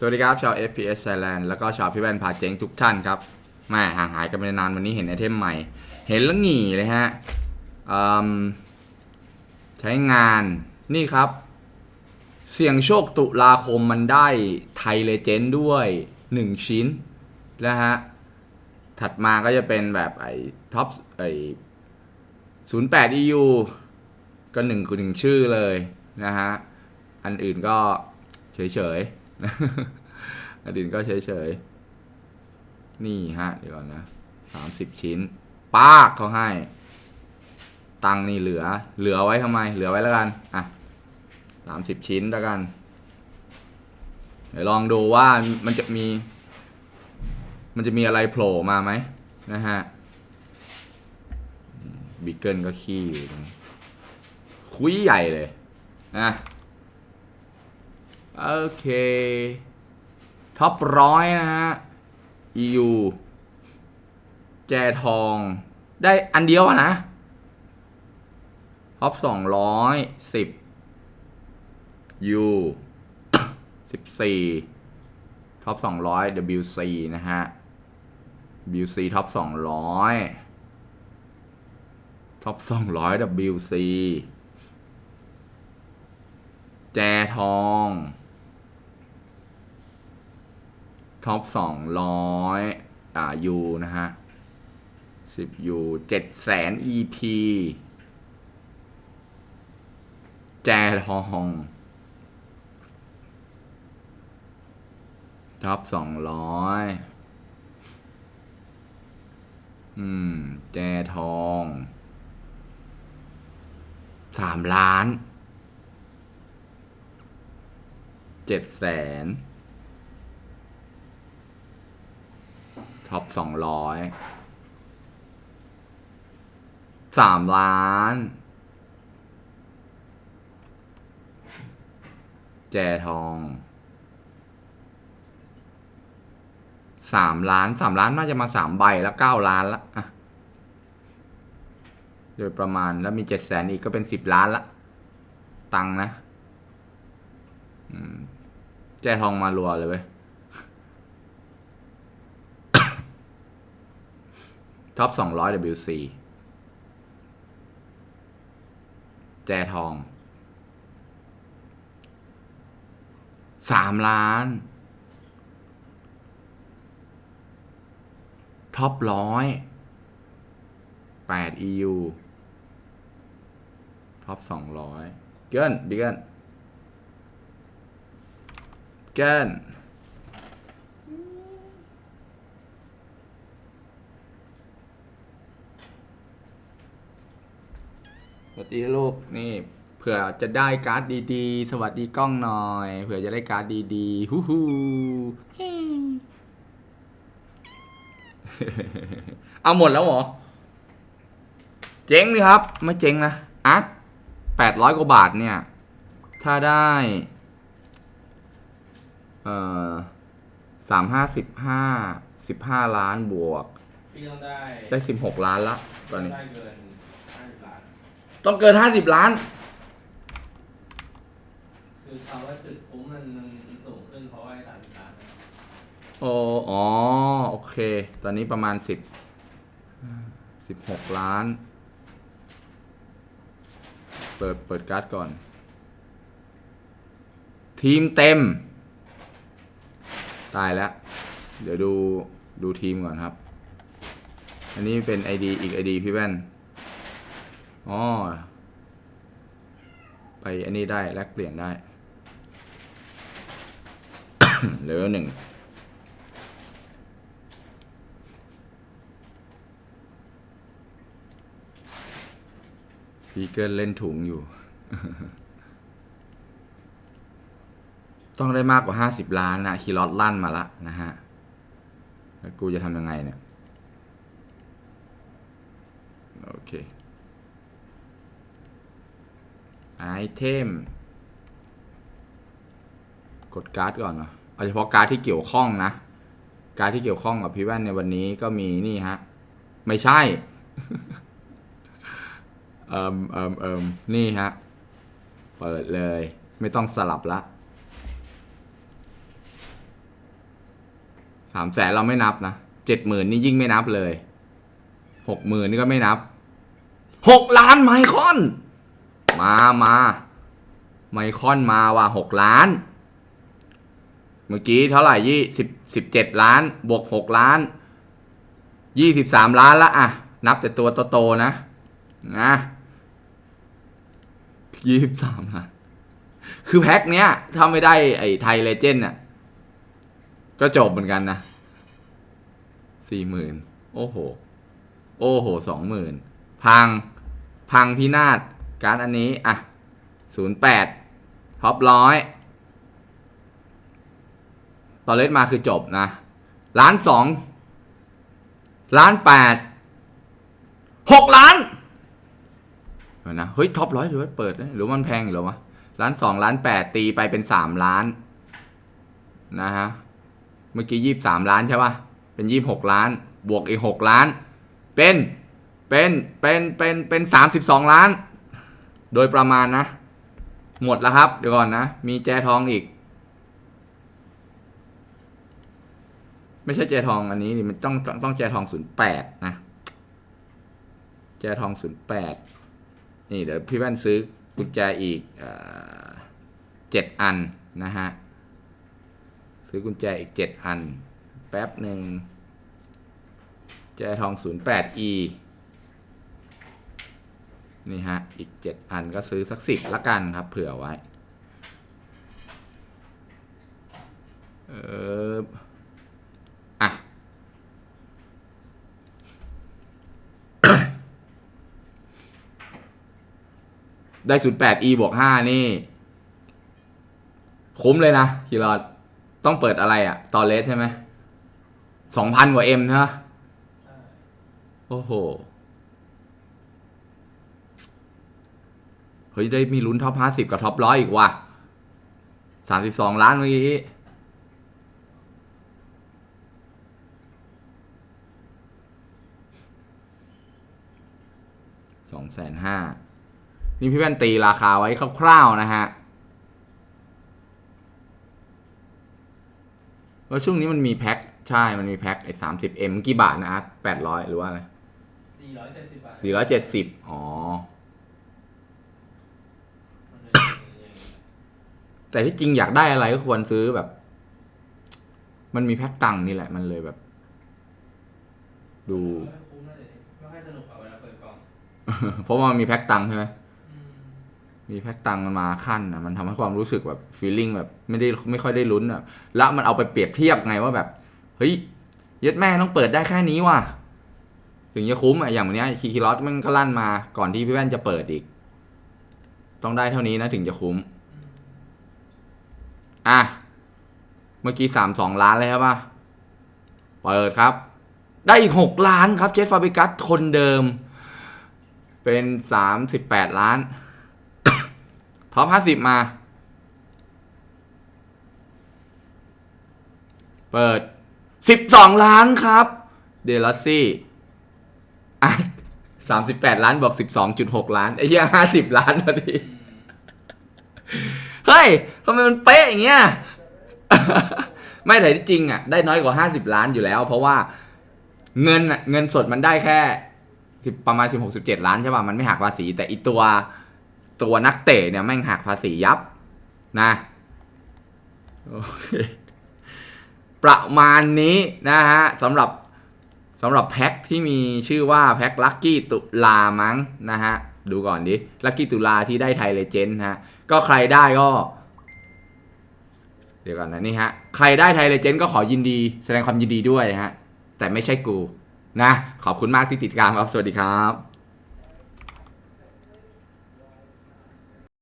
สวัสดีครับ ชาว FPS Thailand แล้วก็ชาวพี่แว่นพาเจ๊งทุกท่านครับแม่ห่างหายกันไปนานวันนี้เห็นไอเทมใหม่ เห็นแล้วหงีเลยฮะใช้งานนี่ครับ เสี่ยงโชคตุลาคมมันได้ไทยเลเจนด์ด้วย 1 ชิ้นนะฮะ ถัดมาก็จะเป็นแบบไอ้ท็อปไอ้08 EU ก็หนึ่งกูหนึ่งชื่อเลยนะฮะ อันอื่นก็เฉยๆ อันอื่นก็เฉยๆ นี่ฮะ เดี๋ยวก่อนนะสามสิบชิ้น ปากเขาให้ ตังนี่เหลือ เหลือไว้ทำไม เหลือไว้แล้วกัน อะสามสิบชิ้นแล้วกัน เดี๋ยวลองดูว่ามันจะมี มันจะมีอะไรโผล่มาไหมนะฮะ บิ๊กเกิลก็ขี้อยู่คุยใหญ่เลย นะ โอเค ท็อปร้อยนะฮะ EU แจทอง ได้อันเดียวอะนะท็อปสองร้อยสิบ U สิบสี่ท็อปสองร้อย WC นะฮะ WC ท็อปสองร้อยท็อปสองร้อย WC แจทอง ท็อปสองร้อยอ่า U นะฮะสิบ U เจ็ดแสน EP แจทองท็อปสองร้อยอืม แจทองสามล้านเจ็ดแสน ท็อปสองร้อยสามล้านแจทองสามล้านสามล้านน่าจะมาสามใบแล้วเก้าล้านละอะโดยประมาณแล้วมีเจ็ดแสนอีกก็เป็นสิบล้านละ ตังนะแจทองมารัวเลยเว้ย ท็อปสองร้อย WC แจทองสามล้าน ท็อปร้อยแปด EU ท็อปสองร้อยเกินบิเกินเกิน วัสดีลูกนี่เผื่อจะได้การ์ดดีๆ สวัสดีกล้องหน่อย เผื่อจะได้การ์ดดีๆ ฮู้ฮู้เฮ้เอาหมดแล้วเหรอ เจ๊งเลยครับ ไม่เจ๊งนะ อาร์ตแปดร้อยกว่าบาทเนี่ย ถ้าได้ เอ่อสามห้าสิบห้าสิบห้าล้านบวก พี่ต้องได้ได้สิบหกล้านละตอนนี้ ได้เกินห้าสิบล้าน ต้องเกินห้าสิบล้าน คือคำว่าจุดคุ้มมันมันสูงขึ้นเพราะว่าไอ้สามสิบล้านนะโอ้อ๋อ โอเค ตอนนี้ประมาณสิบสิบหกล้าน เปิด เปิดการ์ดก่อน ทีมเต็ม ตายแล้ว เดี๋ยวดู ดูทีมก่อนครับ อันนี้เป็น ID อีก ID พี่แว่น อ๋อ ไปอันนี้ได้แลกเปลี่ยนได้เลเวลหนึ่งพีเกิลเล่นถุงอยู่ ต้องได้มากกว่าห้าสิบล้านนะคีรอตลั่นมาละนะฮะ แล้วกูจะทำยังไงเนี่ย โอเค ไอเทมกดการ์ดก่อนเนาะเอาเฉพาะการ์ดที่เกี่ยวข้องนะ การ์ดที่เกี่ยวข้องกับพี่แว่นในวันนี้ก็มีนี่ฮะ ไม่ใช่ เอิมเอิมเอิมนี่ฮะ เปิดเลย ไม่ต้องสลับละสามแสนเราไม่นับนะเจ็ดหมื่นนี่ยิ่งไม่นับเลยหกหมื่นนี่ก็ไม่นับหกล้านไมคอน มามาไมคอนมาว่ะหกล้าน เมื่อกี้เท่าไหร่ยี่สิบสิบเจ็ดล้าน บวกหกล้านยี่สิบสามล้านละอะ นับแต่ตัวโตๆนะ นะยี่สิบสามล้าน คือแพ็คเนี้ย ถ้าไม่ได้ไอ้ไทยเลเจนด์น่ะ ก็จบเหมือนกันนะสี่หมื่นโอ้โห โอ้โหสองหมื่นพัง พังพินาศ การดอันนี้ อะศูนย์แปดท็อปร้อยตอนเล่นมาคือจบนะล้านสองล้านแปดหกล้านเดี๋ยวนะเฮ้ยท็อปร้อยหรือว่าเปิดหรือมันแพงหรอวะล้านสองล้านแปดตีไปเป็นสามล้านนะฮะเมื่อกี้ยี่สามล้านใช่ปะเป็นยี่หกล้าน บวกอีกหกล้าน เป็นเป็นเป็นเป็นเป็นสามสิบสองล้าน โดยประมาณนะ หมดแล้วครับ เดี๋ยวก่อนนะ มีแจทองอีก ไม่ใช่แจทองอันนี้นี่มันต้องต้องแจทองศูนย์แปดนะ แจทองศูนย์แปดนี่เดี๋ยวพี่แว่นซื้อกุญแจอีกเจ็ดอันนะฮะ ซื้อกุญแจอีกเจ็ดอัน แป๊บหนึ่งแจทองศูนย์แปด e นี่ฮะ อีกเจ็ดอันก็ซื้อสักสิบละกันครับ เผื่อไว้ เอออะ ได้ศูนย์แปด e บวกห้านี่ คุ้มเลยนะคีรอดต้องเปิดอะไรอะ่ะ ตอเลสใช่ไหม สองพันกว่าเอ็มใช่ไหมใช่โอ้โห ฮ้ยได้มีลุ้นท็อปห้าสิบกับท็อปร้อยอีกว่ะสามสิบสองล้านเมื่อกี้สองแสนห้านี่พี่แว่นตีราคาไว้คร่าวๆนะฮะว่าช่วงนี้มันมีแพ็คใช่ มันมีแพ็คไอ้สามสิบเอ็มกี่บาทนะอาร์ตแปดร้อยหรือว่าอะไรสี่ร้อยเจ็ดสิบบาทสี่ร้อยเจ็ดสิบอ๋อ มันเลยอย่างเงี้ย แต่ที่จริงอยากได้อะไรก็ควรซื้อแบบ มันมีแพ็คตังค์นี่แหละ มันเลยแบบ ดูไม่คุ้มนะเดี๋ยวนี้ไม่ค่อยสนุกอะเวลาเปิดกล่องเพราะว่ามันมีแพ็คตังค์ใช่ไหมอืมมีแพ็คตังค์มันมาขั้นอะมันทำให้ความรู้สึกแบบฟีลลิ่งแบบ ไม่ได้ไม่ค่อยได้ลุ้นอะแล้วมันเอาไปเปรียบเทียบไงว่าแบบ เฮ้ยเย็ดแม่ต้องเปิดได้แค่นี้ว่ะ ถึงจะคุ้มอะอย่างวันเนี้ยคีคีรอสมันก็ลั่นมาก่อนที่พี่แว่นจะเปิดอีก ต้องได้เท่านี้นะถึงจะคุ้ม อะ เมื่อกี้สามสองล้านเลยครับป่ะ เปิดครับ ได้อีกหกล้านครับ เจฟฟาบิกัสคนเดิม เป็นสามสิบแปดล้าน ท็อปห้าสิบมา เปิดสิบสองล้านครับ เดลัสซี่อะสามสิบแปดล้านบวกสิบสองจุดหกล้านไอ้เหี้ยห้าสิบล้านพอดี เฮ้ยทำไมมันเป๊ะอย่างเงี้ย ไม่แต่ที่จริงอะได้น้อยกว่าห้าสิบล้านอยู่แล้ว เพราะว่าเงินอะเงินสดมันได้แค่สิบประมาณสิบหกสิบเจ็ดล้านใช่ป่ะ มันไม่หักภาษี แต่อีตัวตัวนักเตะเนี่ยแม่งหักภาษียับนะโอเคประมาณนี้นะฮะสำหรับสำหรับแพ็คที่มีชื่อว่าแพ็คลัคกี้ตุลามั้งนะฮะ ดูก่อนดิลัคกี้ตุลาที่ได้ไทยเลเจนด์ฮะ ก็ใครได้ก็ เดี๋ยวก่อนนะนี่ฮะ ใครได้ไทยเลเจนด์ก็ขอยินดี แสดงความยินดีด้วยฮะ แต่ไม่ใช่กู นะ ขอบคุณมากที่ติดตามครับ สวัสดีครับ